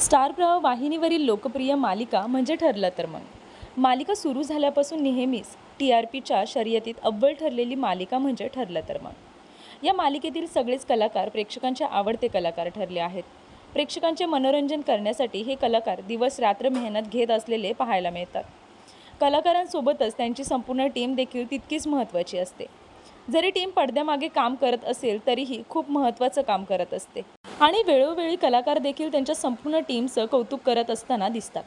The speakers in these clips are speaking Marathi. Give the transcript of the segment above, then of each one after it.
स्टार प्रवाह वाहिनीवरील लोकप्रिय मालिका म्हणजे ठरलं तर मग. मालिका सुरू झाल्यापासून नेहमीच टी आर पीच्या शर्यतीत अव्वल ठरलेली मालिका म्हणजे ठरलं तर मग. या मालिकेतील सगळेच कलाकार प्रेक्षकांचे आवडते कलाकार ठरले आहेत. प्रेक्षकांचे मनोरंजन करण्यासाठी हे कलाकार दिवस रात्र मेहनत घेत असलेले पाहायला मिळतात. कलाकारांसोबतच त्यांची संपूर्ण टीम देखील तितकीच महत्त्वाची असते. जरी टीम पडद्यामागे काम करत असेल तरीही खूप महत्त्वाचं काम करत असते. आणि वेळोवेळी कलाकार देखील त्यांच्या संपूर्ण टीमचं कौतुक करत असताना दिसतात.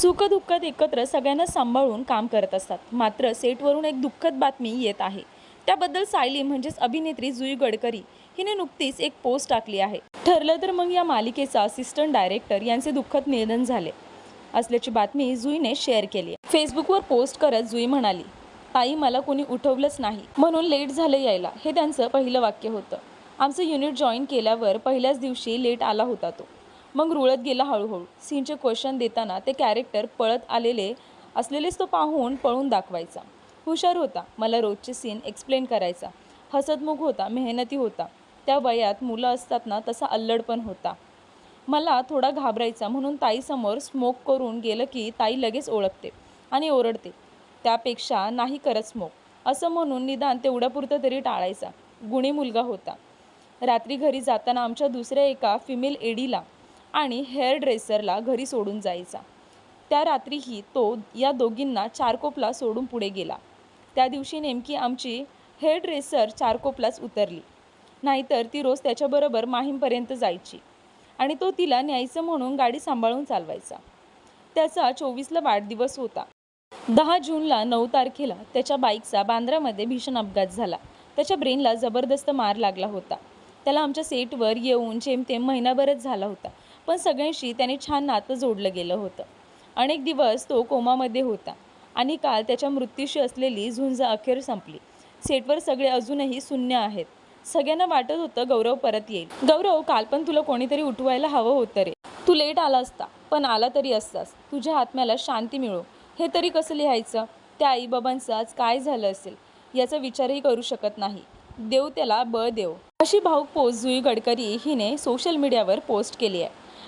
सुखदुःखात एकत्र सगळ्यांना सांभाळून काम करत असतात. मात्र सेटवरून एक दुःखद बातमी येत आहे. त्याबद्दल सायली म्हणजेच अभिनेत्री जुई गडकरी हिने नुकतीच एक पोस्ट टाकली आहे. ठरलं तर मग या मालिकेचा असिस्टंट डायरेक्टर यांचे दुःखद निधन झाले असल्याची बातमी जुईने शेअर केली आहे. फेसबुकवर पोस्ट करत जुई म्हणाली ताई मला कोणी उठवलंच नाही. म्हणून लेट झालं यायला. हे त्यांचं पहिलं वाक्य होतं. आमचं युनिट जॉईन केल्यावर पहिल्याच दिवशी लेट आला होता तो. मग रुळत गेला हळूहळू. सीनचे क्वेश्चन देताना ते कॅरेक्टर पळत आलेले असलेलेच तो पाहून पळून दाखवायचा. हुशार होता. मला रोजचे सीन एक्सप्लेन करायचा. हसतमुख होता. मेहनती होता. त्या वयात मुलं असतात ना तसा अल्लड पण होता. मला थोडा घाबरायचा. म्हणून ताईसमोर स्मोक करून गेलं की ताई लगेच ओळखते आणि ओरडते. त्यापेक्षा नाही करत स्मोक असं म्हणून निदान तेवढ्यापुरतं तरी टाळायचा. गुणी मुलगा होता. रात्री घरी जाताना आमच्या दुसऱ्या एका फिमेल एडीला आणि हेअर ड्रेसरला घरी सोडून जायचा. त्या रात्रीही तो या दोघींना चारकोपला सोडून पुढे गेला. त्या दिवशी नेमकी आमची हेअर ड्रेसर चारकोपलाच उतरली. नाहीतर ती रोज त्याच्याबरोबर माहीमपर्यंत जायची आणि तो तिला न्यायचं म्हणून गाडी सांभाळून चालवायचा. त्याचा चोवीसला वाढदिवस होता. दहा जूनला नऊ तारखेला त्याच्या बाईकचा बांद्रामध्ये भीषण अपघात झाला. त्याच्या ब्रेनला जबरदस्त मार लागला होता. त्याला आमच्या सेटवर येऊन जेमतेम महिनाभरच झाला होता. पण सगळ्यांशी त्याने छान नातं जोडलं गेलं होतं. अनेक दिवस तो कोमामध्ये होता आणि काल त्याच्या मृत्यूशी असलेली झुंज अखेर संपली. सेटवर सगळे अजूनही शून्य आहेत. सगळ्यांना वाटत होतं गौरव परत येईल. गौरव काल पण तुला कोणीतरी उठवायला हवं होतं रे. तू लेट आला असता पण आला तरी असतास. तुझ्या आत्म्याला शांती मिळो. हे तरी कसं लिहायचं? त्या आईबाबांचं आज काय झालं असेल? याचा विचारही करू शकत नाही. देव त्याला बळ देव. अशी भाऊक पोस्ट जुई गडकरी हिने सोशल मीडियावर पोस्ट केली आहे.